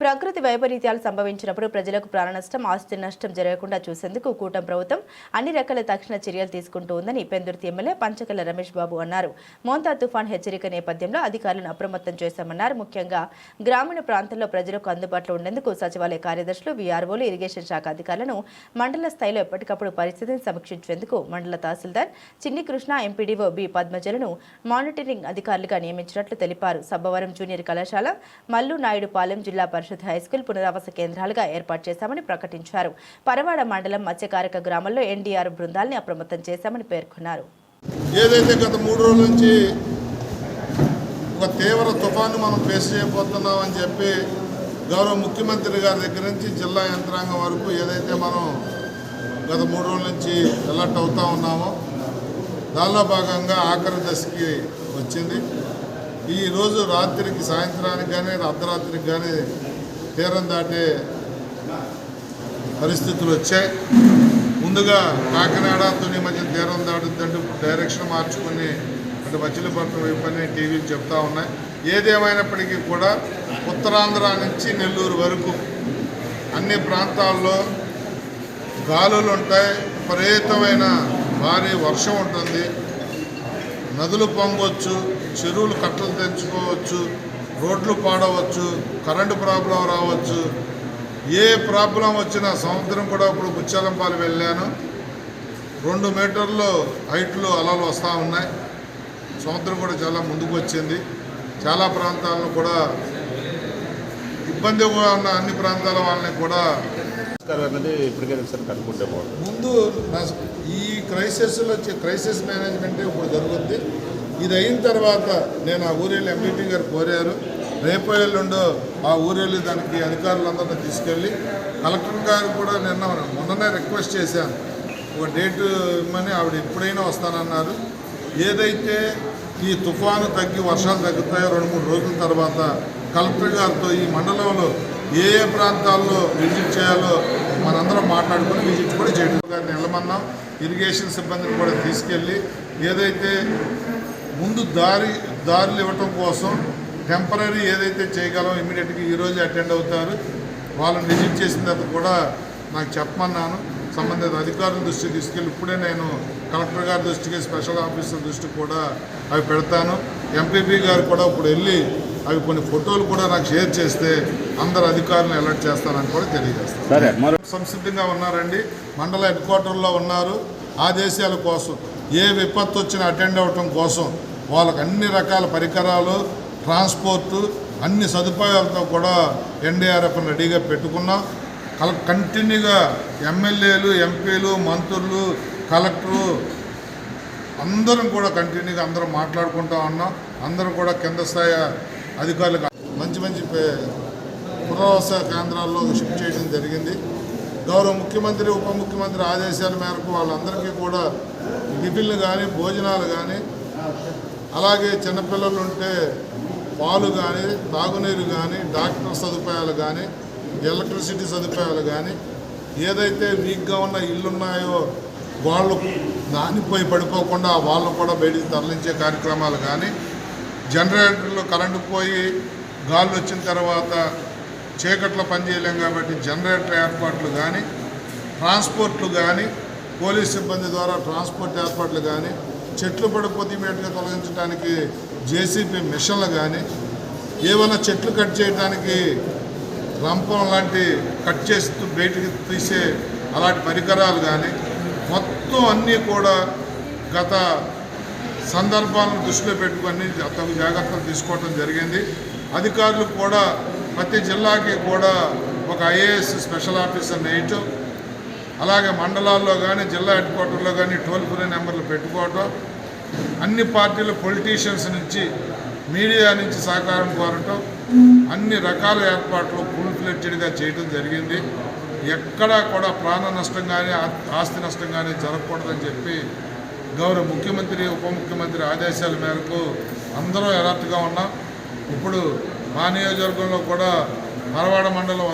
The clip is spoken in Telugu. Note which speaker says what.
Speaker 1: ప్రకృతి వైపరీత్యాలు సంభవించినప్పుడు ప్రజలకు ప్రాణ నష్టం ఆస్తి నష్టం జరగకుండా చూసేందుకు కూటమి ప్రభుత్వం అన్ని రకాల తక్షణ చర్యలు తీసుకుంటూ ఉందని పెందుర్తి ఎమ్మెల్యే పంచకల రమేష్ బాబు అన్నారు. మోంతా తుఫాన్ హెచ్చరిక నేపథ్యంలో అధికారులను అప్రమత్తం చేశామన్నారు. ముఖ్యంగా గ్రామీణ ప్రాంతాల్లో ప్రజలకు అందుబాటులో ఉండేందుకు సచివాలయ కార్యదర్శులు వీఆర్ఓలు ఇరిగేషన్ శాఖ అధికారులను మండల స్థాయిలో ఎప్పటికప్పుడు పరిస్థితిని సమీక్షించేందుకు మండల తహసీల్దార్ చిన్ని కృష్ణ ఎంపీడీఓ బి పద్మజలను మానిటరింగ్ అధికారులుగా నియమించినట్లు తెలిపారు. సబ్బవరం జూనియర్ కళాశాల మల్లు నాయుడు పాలెం జిల్లా పరిషత్ హైస్కూల్ పునరావాస కేంద్రాలుగా ఏర్పాటు చేశామని ప్రకటించారు. పరవాడ మండలం మత్స్యకారక గ్రామంలో ఎన్డీఆర్ బృందాల్ని అప్రమత్తం చేశామని పేర్కొన్నారు.
Speaker 2: ఏదైతే గత మూడు రోజుల నుంచి ఒక తీవ్ర తుఫాను మనం ఫేస్ చేయబోతున్నాం అని చెప్పి గౌరవ ముఖ్యమంత్రి గారి దగ్గర నుంచి జిల్లా యంత్రాంగం వరకు ఏదైతే మనం గత మూడు రోజుల నుంచి అలర్ట్ అవుతూ ఉన్నామో దానిలో భాగంగా ఆఖరి దశకి వచ్చింది. ఈరోజు రాత్రికి సాయంత్రానికి కానీ అర్ధరాత్రికి కానీ తీరం దాటే పరిస్థితులు వచ్చాయి. ముందుగా కాకినాడ తుని మధ్య తీరం దాటుద్దంటే డైరెక్షన్ మార్చుకుని అంటే మచిలీపట్నం వైపు అని టీవీలు చెప్తా ఉన్నాయి. ఏదేమైనప్పటికీ కూడా ఉత్తరాంధ్ర నుంచి నెల్లూరు వరకు అన్ని ప్రాంతాల్లో గాలులు ఉంటాయి. విపరీతమైన భారీ వర్షం ఉంటుంది. నదులు పొంగవచ్చు చెరువులు కట్టలు తెంచుకోవచ్చు. రోడ్లు పాడవచ్చు కరెంటు ప్రాబ్లం రావచ్చు ఏ ప్రాబ్లం వచ్చినా సముద్రం కూడా ఇప్పుడు ముచ్చాలంపాలు వెళ్ళాను. రెండు మీటర్లు హైట్లో అలలు వస్తూ ఉన్నాయి. సముద్రం కూడా చాలా ముందుకు వచ్చింది. చాలా ప్రాంతాలను కూడా ఇబ్బందిగా ఉన్న అన్ని ప్రాంతాల వాళ్ళని కూడా
Speaker 3: అనేది ఇప్పటికే
Speaker 2: ముందు ఈ క్రైసిస్లో క్రైసిస్ మేనేజ్మెంట్ ఇప్పుడు జరుగుద్ది. ఇది అయిన తర్వాత నేను ఆ ఊరేళ్ళు ఎంపీటీ గారు కోరారు. రేపు ఎల్లుండో ఆ ఊరేళ్ళు దానికి అధికారులందరినీ తీసుకెళ్ళి కలెక్టర్ గారు కూడా నిన్న మొన్ననే రిక్వెస్ట్ చేశాను ఒక డేట్ ఇమ్మని ఆవిడ ఎప్పుడైనా వస్తానన్నారు. ఏదైతే ఈ తుఫాను తగ్గి వర్షాలు తగ్గుతాయో రెండు మూడు రోజుల తర్వాత కలెక్టర్ గారితో ఈ మండలంలో ఏ ఏ ప్రాంతాల్లో విజిట్ చేయాలో మనందరం మాట్లాడుకుని విజిట్ కూడా చేయడం గారిని వెళ్ళమన్నాం. ఇరిగేషన్ సిబ్బందిని కూడా తీసుకెళ్ళి ఏదైతే ముందు దారి దారులు ఇవ్వటం కోసం టెంపరీ ఏదైతే చేయగలం ఇమీడియట్గా ఈరోజు అటెండ్ అవుతారు. వాళ్ళని విజిట్ చేసిన తర్వాత కూడా నాకు చెప్పమన్నాను. సంబంధిత అధికారుల దృష్టికి తీసుకెళ్ళి ఇప్పుడే నేను కలెక్టర్ గారి దృష్టికి స్పెషల్ ఆఫీసర్ దృష్టికి కూడా అవి పెడతాను. ఎంపీపీ గారు కూడా ఇప్పుడు వెళ్ళి అవి కొన్ని ఫోటోలు కూడా నాకు షేర్ చేస్తే అందరు అధికారులను అలర్ట్ చేస్తానని కూడా తెలియజేస్తాను. సంసిద్ధంగా ఉన్నారండి. మండల హెడ్ క్వార్టర్లో ఉన్నారు. ఆదేశాల కోసం ఏ విపత్తు వచ్చినా అటెండ్ అవ్వటం కోసం వాళ్ళకి అన్ని రకాల పరికరాలు ట్రాన్స్పోర్టు అన్ని సదుపాయాలతో కూడా ఎన్డీఆర్ఎఫ్ను రెడీగా పెట్టుకున్నాం. కల కంటిన్యూగా ఎమ్మెల్యేలు ఎంపీలు మంత్రులు కలెక్టరు అందరం కూడా కంటిన్యూగా అందరం మాట్లాడుకుంటా ఉన్నాం. అందరం కూడా కింద స్థాయి అధికారులకు మంచి మంచి పునరావాస కేంద్రాల్లో షిఫ్ట్ చేయడం జరిగింది. గౌరవ ముఖ్యమంత్రి ఉప ముఖ్యమంత్రి ఆదేశాల మేరకు వాళ్ళందరికీ కూడా టిఫిన్లు కానీ భోజనాలు కానీ అలాగే చిన్నపిల్లలు ఉంటే పాలు కానీ తాగునీరు కానీ డాక్టర్ సదుపాయాలు కానీ ఎలక్ట్రిసిటీ సదుపాయాలు కానీ ఏదైతే వీక్గా ఉన్న ఇల్లున్నాయో వాళ్ళు నానిపోయి పడిపోకుండా వాళ్ళు కూడా బయటికి తరలించే కార్యక్రమాలు కానీ జనరేటర్లు కరెంటు పోయి గాలి వచ్చిన తర్వాత చీకట్లో పనిచేయలేం కాబట్టి జనరేటర్ ఏర్పాట్లు కానీ ట్రాన్స్పోర్ట్లు కానీ పోలీస్ సిబ్బంది ద్వారా ట్రాన్స్పోర్ట్ ఏర్పాట్లు కానీ చెట్లు పడిపోతే ఇమీడియట్గా తొలగించడానికి జేసీపీ మిషన్లు కానీ ఏమైనా చెట్లు కట్ చేయడానికి రంపం లాంటి కట్ చేస్తూ బయటికి తీసే అలాంటి పరికరాలు కానీ మొత్తం అన్నీ కూడా గత సందర్భాలను దృష్టిలో పెట్టుకొని తగు జాగ్రత్తలు తీసుకోవడం జరిగింది. అధికారులు కూడా ప్రతి జిల్లాకి కూడా ఒక ఐఏఎస్ స్పెషల్ ఆఫీసర్ వేయటం అలాగే మండలాల్లో కానీ జిల్లా హెడ్ క్వార్టర్లో కానీ టోల్ ఫ్రీ నెంబర్లు పెట్టుకోవటం అన్ని పార్టీల పొలిటీషియన్స్ నుంచి మీడియా నుంచి సహకారం కోరటం అన్ని రకాల ఏర్పాట్లు ఫుల్ ఫ్లెడ్జెడ్గా చేయడం జరిగింది. ఎక్కడా కూడా ప్రాణ నష్టం కానీ ఆస్తి నష్టం కానీ జరగకూడదని చెప్పి గౌరవ ముఖ్యమంత్రి ఉప ముఖ్యమంత్రి ఆదేశాల మేరకు అందరూ అలర్ట్గా ఉన్నాం. ఇప్పుడు మా నియోజకవర్గంలో కూడా మరవాడ మండలం